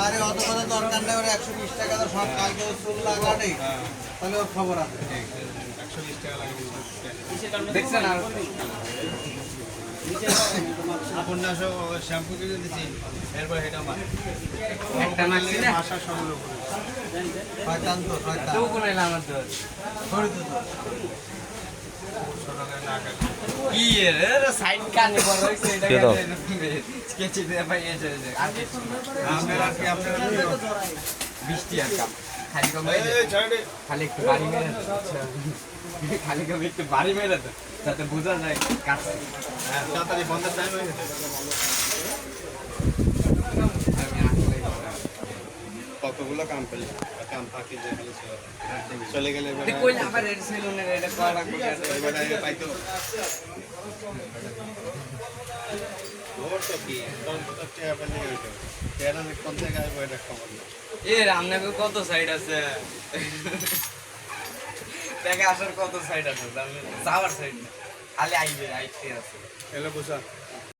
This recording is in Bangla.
আর অত কথা দরকার নেই ওর একশো বিশ টাকা তো সব কালকে চুল তাহলে ওর খবর আছে। একশো বিশ টাকা লাগে দেখছেন আর শ্যাম্পু কিনে দিচ্ছি এরপর এটা মাসার সবগুলো করে বৃষ্টি আর কাম খালি খালি একটু বাড়ি মেরে দাও। আচ্ছা। খালি কম একটু বাড়ি মেরে দাও, যাতে বোঝা যায় কাজ হ্যাঁ তাড়াতাড়ি বন্ধের টাইম হয়ে গেছে। কতগুলো কাম পেলে কাম গেলে চলে গেলে এর কত সাইড আছে? দেখে আসার কত সাইড আছে? আমি যাওয়ার সাইড খালি আইবে আইতে আছে। বুঝা